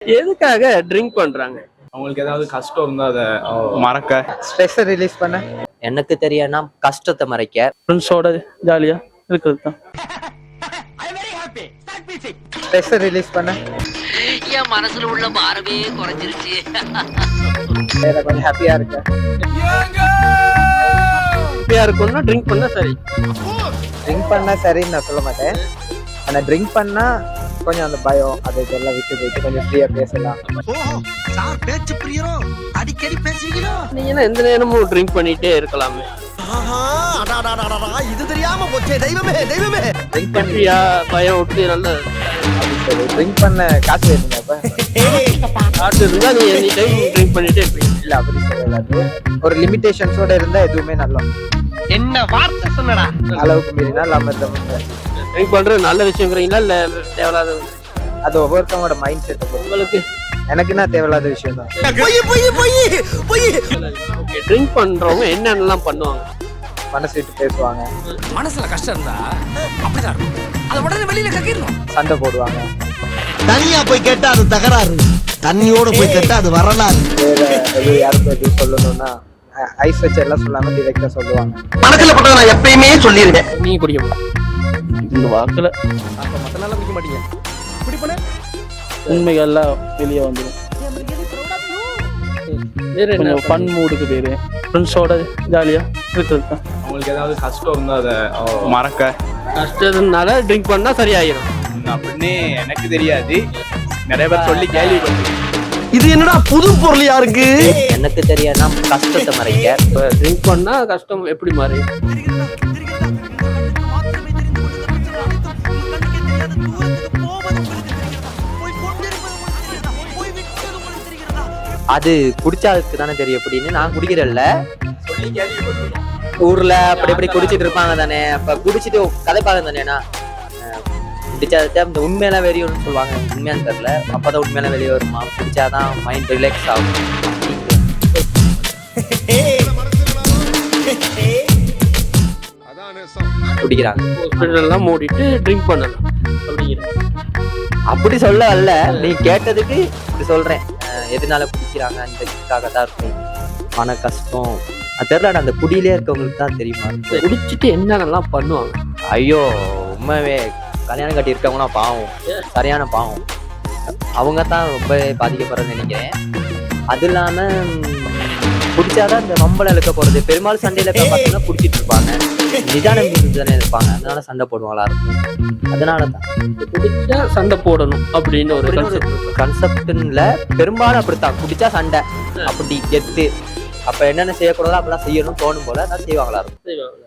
எதுக்காக ட்ரிங்க் பண்றாங்க? அவங்களுக்கு ஏதாவது கஷ்டம் இருந்தா அதை மறக்க. ஸ்ட்ரெஸ்ஸை ரிலீஸ் பண்ண. எனக்கு தெரியனா கஷ்டத்தை மறைக்க. ஃப்ரெண்ட்ஸோட ஜாலியா இருக்கிறது தான் ஸ்ட்ரெஸ்ஸை ரிலீஸ் பண்ண. என் மனசுல உள்ள பாரமே குறைஞ்சிருச்சு. வேற கொஞ்சம் ஹாப்பியா இருக்க. ஹாப்பியா இருக்கும்னா ட்ரிங்க் பண்ணா சரி. ட்ரிங்க் பண்ணா சரின்னு நான் சொல்ல மாட்டேன். ஆனா ட்ரிங்க் பண்ணா கொஞ்சம் அந்த பயம் அது இதெல்லாம் விட்டு போயிட்டு கொஞ்சம் ஃப்ரீயா பேசலாம். சார் பேச்சு புரியறோ அடிக்கடி பேசுவீங்களோ நீங்க எந்த நேரமும் ட்ரிங்க் பண்ணிட்டே இருக்கலாமே. இது தெரியாம போச்சே தெய்வமே தெய்வமே. ட்ரிங்க் பயம் விட்டு நல்ல ட்ரிங்க் பண்ண காசு வேணுங்க அப்ப? காட்டு இருந்தா நீ எனி டைம் ட்ரிங்க் பண்ணிட்டே இருப்பீங்க இல்ல அப்படி சொல்லலாது. ஒரு லிமிடேஷன்ஸோட இருந்தா எதுவுமே நல்லா என்ன வார்த்தை சொன்னடா? அளவுக்கு மீறினா இல்லாம இருந்த ட்ரிங்க் பண்றது நல்ல விஷயங்கிறீங்களா இல்ல தேவையில்லாத அது ஒவ்வொருத்தவங்களோட மைண்ட் பொறுத்து. உங்களுக்கு? எனக்கு என்ன தேவையில்லாத விஷயம் தான். பொய் பொய் பொய் பொய். ஓகே ட்ரிங்க் பண்றவங்க என்னென்னலாம் பண்ணுவாங்க? மனசு விட்டு பேசுவாங்க. மனசுல கஷ்டம் இருந்தா அப்படிதான் இருக்கும். அதை உடனே வெளியில கக்கிடணும். சண்டை போடுவாங்க. தனியா போய் கேட்டா அது தகராறு. தண்ணியோட போய் கேட்டா அது வரலாறு. வேற யாருக்கும் எதுவும் சொல்லணும்னா ஐஸ் வச்சு எல்லாம் சொல்லாம டிரெக்டா சொல்லுவாங்க. மனசுல பட்டத நான் எப்பயுமே சொல்லிருவேன். நீங்க குடிக்க இந்த வாக்குல அப்ப மத்த நாள் குடிக்க மாட்டீங்க. குடிப்பன. உண்மைகள்லாம் வெளியே வந்துடும் வேற என்ன ஃபன் மூடுக்கு போயிரு ஃப்ரெண்ட்ஸோட ஜாலியா இருக்கிறது தான். அவங்களுக்கு ஏதாவது கஷ்டம் இருந்தா அதை மறக்க. கஷ்டத்தினால ட்ரிங்க் பண்ணா சரியாயிரும். அப்படின்னு எனக்கு தெரியாது. நிறைய பேர் சொல்லி கேள்விப்பட்டிருக்கேன். இது என்னடா புது பொருளியா இருக்கு எனக்கு தெரியனா கஷ்டத்தை மறைக்க. இப்போ ட்ரிங்க் பண்ணா கஷ்டம் எப்படி மாறி? அது குடிச்சாதுக்கு தானே தெரியும். அப்படின்னு நான் குடிக்கிறேன்ல. சொல்லி கேள்விப்பட்டிருக்கேன். ஊர்ல அப்படி இப்படி குடிச்சிட்டு இருப்பாங்க தானே. அப்ப குடிச்சிட்டு கதைப்பாங்க தானேண்ணா குடிச்சாதான் இந்த உண்மையெல்லாம் வெளியே வரும்னு சொல்லுவாங்க. உண்மையான்னு தெரியல. அப்பதான் உண்மையெல்லாம் வெளியே வருமா குடிச்சாதான் மைண்ட் ரிலாக்ஸ் ஆகும். குடிக்கிறாங்க. ஹாஸ்பிட்டல் எல்லாம் மூடிட்டு ட்ரிங்க் பண்ணலாம் அப்படிங்கிற. அப்படி சொல்ல வரல நீ கேட்டதுக்கு இப்படி சொல்றேன். எதனால குடிக்கிறாங்க? அந்த இதுக்காக தான் இருக்கும் மன கஷ்டம். அது தெரியல அந்த குடியிலே இருக்கவங்களுக்கு தான் தெரியுமா. குடிச்சிட்டு என்னென்னலாம் பண்ணுவாங்க? ஐயோ உண்மையாவே கல்யாணம் கட்டி இருக்கவங்களாம் பாவம். சரியான பாவம். அவங்க தான் ரொம்ப பாதிக்கப்படுறதுன்னு நினைக்கிறேன். அது இல்லாம ம், குடிச்சாதான் இந்த நம்பளை இழுக்க போறது. பெரும்பாலும் சண்டையில போய் பார்த்தீங்கன்னா குடிச்சிட்டு இருப்பாங்க. நிதானம் தானே இருப்பாங்க. அதனால சண்டை போடுவாங்களா இருக்கும். அதனால தான். குடிச்சா சண்டை போடணும் அப்படின்னு ஒரு கன்செப்ட் கன்செப்ட்ல பெரும்பாலும் அப்படித்தான். குடிச்சா சண்டை. அப்படி கெத்து. அப்ப என்னென்ன செய்யக்கூடாதோ அப்பெல்லாம் செய்யணும் தோணும் போல அதான் செய்வாங்களா? இருக்கும் செய்வாங்க